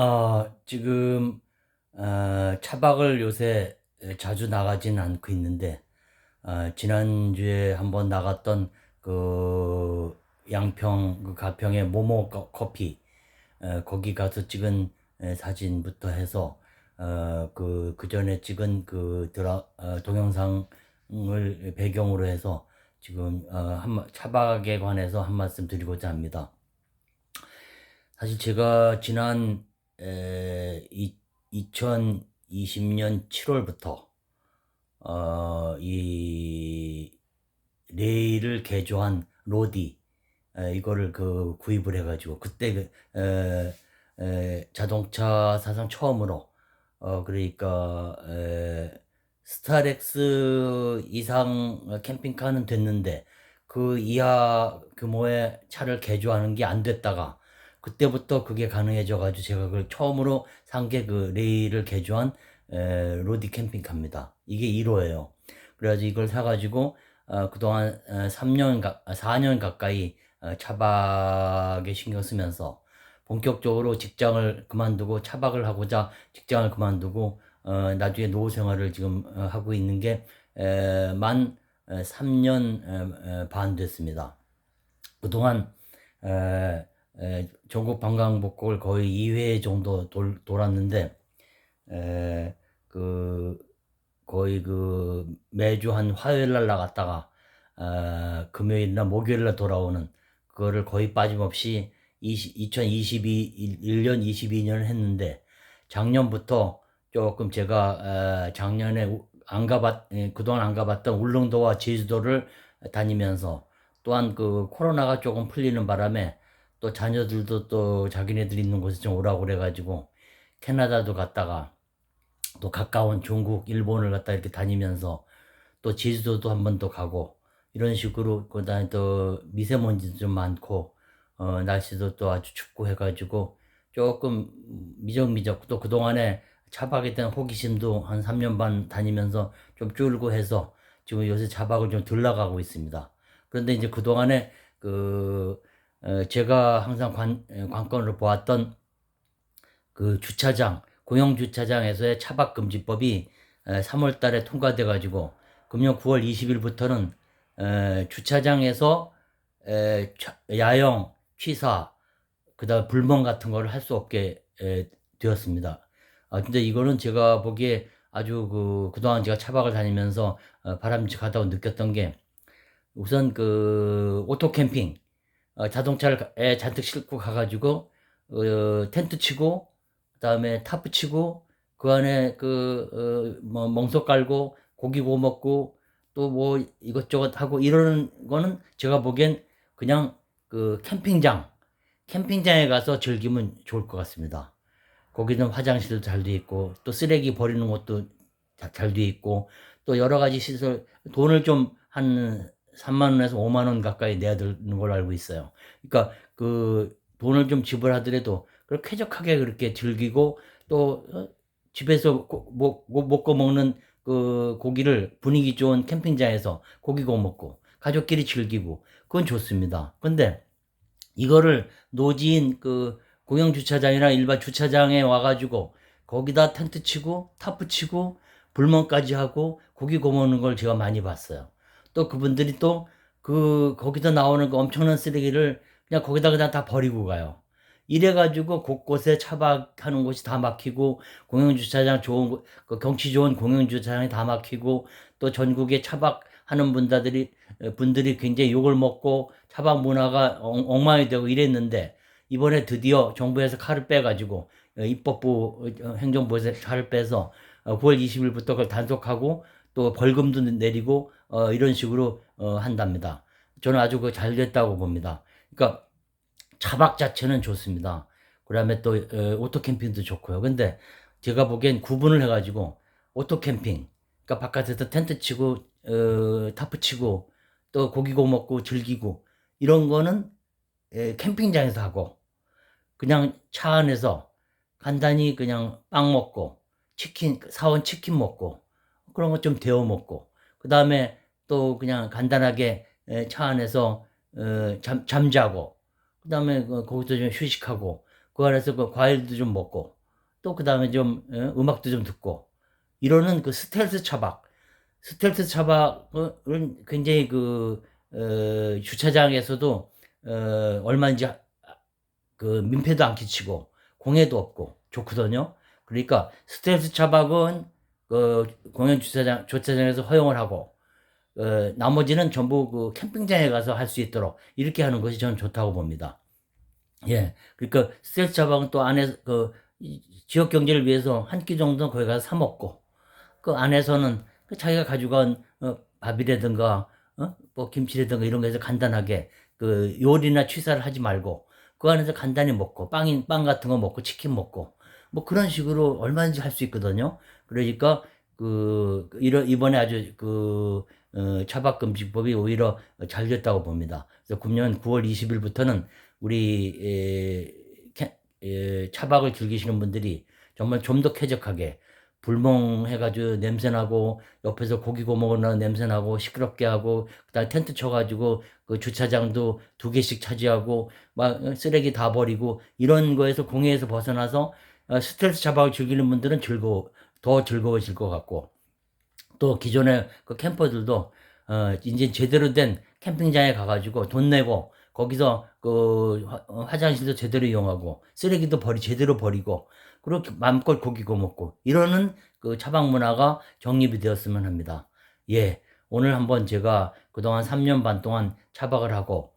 어, 지금, 어, 차박을 요새 자주 나가진 않고 있는데, 어, 지난주에 한번 나갔던 그 양평, 그 가평의 모모 커- 커피, 어, 거기 가서 찍은 에, 사진부터 해서, 어, 그, 그 전에 찍은 그 드라, 어, 동영상을 배경으로 해서 지금, 어, 한, 마- 차박에 관해서 한 말씀 드리고자 합니다. 사실 제가 지난 에, 이, 2020년 7월부터 어, 이 레일을 개조한 로디 에, 이거를 그 구입을 해가지고 그때 그, 에, 에, 자동차 사상 처음으로 어 그러니까 에, 스타렉스 이상 캠핑카는 됐는데 그 이하 규모의 차를 개조하는 게 안 됐다가 그때부터 그게 가능해져 가지고 제가 그걸 처음으로 산 게 그 레일을 개조한 에, 로디 캠핑카입니다. 이게 1호예요. 그래가지고 이걸 사가지고 어, 그동안 어, 3년 가, 4년 가까이 어, 차박에 신경 쓰면서 본격적으로 직장을 그만두고 차박을 하고자 직장을 그만두고 어, 나중에 노후 생활을 지금 어, 하고 있는 게만 3년 반 됐습니다. 그동안 에, 에, 전국 관광복국을 거의 2회 정도 돌, 돌았는데 에, 그 거의 그 매주 한 화요일 날 나갔다가 어, 금요일이나 목요일 날 돌아오는 그거를 거의 빠짐없이 20, 2022 1년 22년을 했는데 작년부터 조금 제가 어, 작년에 우- 안 가봤 예, 그동안 안 가봤던 울릉도와 제주도를 다니면서 또한 그 코로나가 조금 풀리는 바람에 또 자녀들도 또 자기네들 있는 곳에 좀 오라고 그래가지고 캐나다도 갔다가 또 가까운 중국, 일본을 갔다 이렇게 다니면서 또 제주도도 한번더 가고 이런 식으로 그다음에 또 미세먼지도 좀 많고 어 날씨도 또 아주 춥고 해가지고 조금 미적미적 또 그동안에 차박에 대한 호기심도 한 3년 반 다니면서 좀 줄고 해서 지금 요새 차박을 좀 덜 나가고 있습니다. 그런데 이제 그동안에 그 어, 제가 항상 관, 에, 관건으로 보았던 그 주차장, 공영 주차장에서의 차박 금지법이 3월 달에 통과돼 가지고 금년 9월 20일부터는 주차장에서 야영, 취사, 그다음 불멍 같은 거를 할 수 없게 에, 되었습니다. 아 근데 이거는 제가 보기에 아주 그 그동안 제가 차박을 다니면서 어, 바람직하다고 느꼈던 게 우선 그 오토 캠핑 어, 자동차를 가- 에 잔뜩 싣고 가가지고 어, 텐트 치고 그다음에 타프 치고 그 안에 그뭐 멍석 깔고 고기 구워 먹고 또 뭐 이것저것 하고 이러는 거는 제가 보기엔 그냥 그 캠핑장 캠핑장에 가서 즐기면 좋을 것 같습니다. 거기는 화장실도 잘 돼 있고 또 쓰레기 버리는 것도 잘 돼 있고 또 여러 가지 시설 돈을 좀한 3만 원에서 5만 원 가까이 내야 되는 걸로 알고 있어요. 그러니까 그 돈을 좀 지불하더라도 그걸 쾌적하게 그렇게 즐기고 또 어, 집에서 고- 못, 못 먹고 먹는 그 고기를 분위기 좋은 캠핑장에서 고기 구워 먹고 가족끼리 즐기고 그건 좋습니다. 근데 이거를 노지인 그 공영 주차장이나 일반 주차장에 와가지고 거기다 텐트 치고 타프 치고 불멍까지 하고 고기 구워 먹는 걸 제가 많이 봤어요. 또 그분들이 또 그 거기서 나오는 그 엄청난 쓰레기를 그냥 거기다 그냥 다 버리고 가요. 이래가지고 곳곳에 차박하는 곳이 다 막히고 공영주차장 좋은 곳, 그 경치 좋은 공영주차장이 다 막히고 또 전국에 차박하는 분들이 분들이 굉장히 욕을 먹고 차박 문화가 엉- 엉망이 되고 이랬는데 이번에 드디어 정부에서 칼을 빼가지고 어, 입법부 어, 행정부에서 칼을 빼서 어, 9월 20일부터 그걸 단속하고 또 벌금도 내리고 어, 이런 식으로 어, 한답니다. 저는 아주 그 잘 됐다고 봅니다. 그러니까 차박 자체는 좋습니다. 그다음에 또 어, 오토 캠핑도 좋고요. 근데 제가 보기엔 구분을 해가지고 오토 캠핑, 그러니까 바깥에서 텐트 치고 어, 타프 치고 또 고기 구워 먹고 즐기고 이런 거는 에, 캠핑장에서 하고 그냥 차 안에서 간단히 그냥 빵 먹고 치킨 사온 치킨 먹고 그런 거좀 데워 먹고 그 다음에 또 그냥 간단하게 에, 차 안에서 어, 잠 잠자고 그 다음에 거기서 좀 휴식하고 그 안에서 그 과일도 좀 먹고 또 그 다음에 좀 어, 음악도 좀 듣고 이러는 그 스텔스 차박 스텔스 차박은 굉장히 그 어, 주차장에서도 어, 얼마인지 아- 그 민폐도 안 끼치고 공해도 없고 좋거든요. 그러니까 스텔스 차박은 그 공연 주차장 주차장에서 허용을 하고 어, 나머지는 전부 그 캠핑장에 가서 할 수 있도록 이렇게 하는 것이 저는 좋다고 봅니다. 예, 그러니까 스텔스 차박은 또 안에 그 이- 지역 경제를 위해서 한 끼 정도는 거기 가서 사 먹고 그 안에서는 그 자기가 가져간 어, 밥이라든가 어? 뭐 김치라든가 이런 거에서 간단하게 그 요리나 취사를 하지 말고 그 안에서 간단히 먹고 빵인 빵 같은 거 먹고 치킨 먹고 뭐 그런 식으로 얼마든지 할 수 있거든요. 그러니까 그 이런 이번에 아주 그 어, 차박금지법이 오히려 잘 됐다고 봅니다. 그래서 금년 9월 20일부터는 우리 에, 캐- 에, 차박을 즐기시는 분들이 정말 좀 더 쾌적하게 불멍해가지고 냄새나고 옆에서 고기 구워 먹으나 냄새나고 시끄럽게 하고 그다음 텐트 쳐가지고 그 주차장도 두 개씩 차지하고 막 쓰레기 다 버리고 이런 거에서 공해에서 벗어나서 어, 스트레스 차박을 즐기는 분들은 즐거워 더 즐거워질 것 같고 또 기존의 그 캠퍼들도 어 이제 제대로 된 캠핑장에 가가지고 돈 내고 거기서 그 화- 어, 화장실도 제대로 이용하고 쓰레기도 버리 제대로 버리고 그렇게 마음껏 고기 구워 먹고 이러는 그 차박 문화가 정립이 되었으면 합니다. 예, 오늘 한번 제가 그동안 3년 반 동안 차박을 하고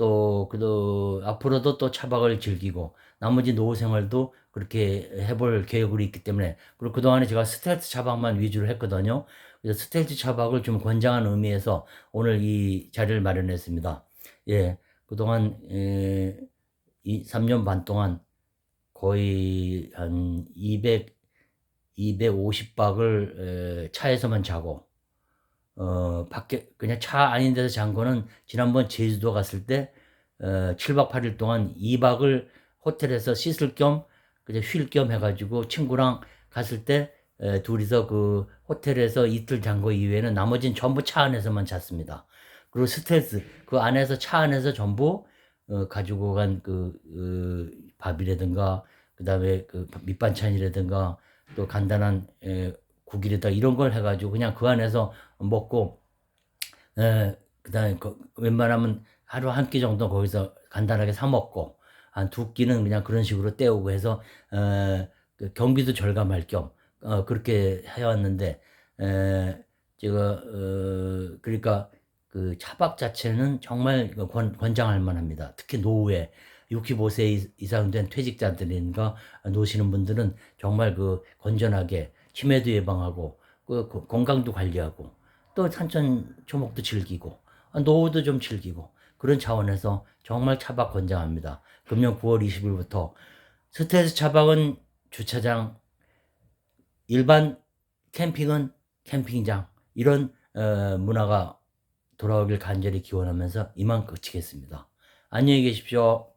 또 그도 앞으로도 또 차박을 즐기고 나머지 노후 생활도 그렇게 해볼 계획으로 있기 때문에 그리고 그동안에 제가 스텔스 차박만 위주로 했거든요. 그래서 스텔스 차박을 좀 권장하는 의미에서 오늘 이 자리를 마련했습니다. 예, 그동안 에, 이 3년 반 동안 거의 한 200, 250박을 차에서만 자고 어, 밖에, 그냥 차 아닌 데서 잔 거는 지난번 제주도 갔을 때, 어, 7박 8일 동안 2박을 호텔에서 씻을 겸, 그냥 쉴 겸 해가지고 친구랑 갔을 때, 에, 둘이서 그 호텔에서 이틀 잔 거 이외에는 나머지는 전부 차 안에서만 잤습니다. 그리고 스트레스, 그 안에서 차 안에서 전부, 어, 가지고 간 그, 어, 밥이라든가, 그 다음에 그 밑반찬이라든가, 또 간단한, 에, 국이라든가 이런 걸 해가지고 그냥 그 안에서 먹고 에, 그다음에 그 웬만하면 하루 한 끼 정도 거기서 간단하게 사 먹고 한 두 끼는 그냥 그런 식으로 때우고 해서 에, 그 경비도 절감할 겸 어, 그렇게 해왔는데 에, 제가 어, 그러니까 그 차박 자체는 정말 그 권, 권장할 만합니다. 특히 노후에 65세 이- 이상 된 퇴직자들인가 노시는 분들은 정말 그 건전하게 치매도 예방하고 그그 건강도 관리하고 또 산천 초목도 즐기고 아, 노후도 좀 즐기고 그런 차원에서 정말 차박 권장합니다. 금년 9월 20일부터 스트레스 차박은 주차장, 일반 캠핑은 캠핑장 이런 어, 문화가 돌아오길 간절히 기원하면서 이만 그치겠습니다. 안녕히 계십시오.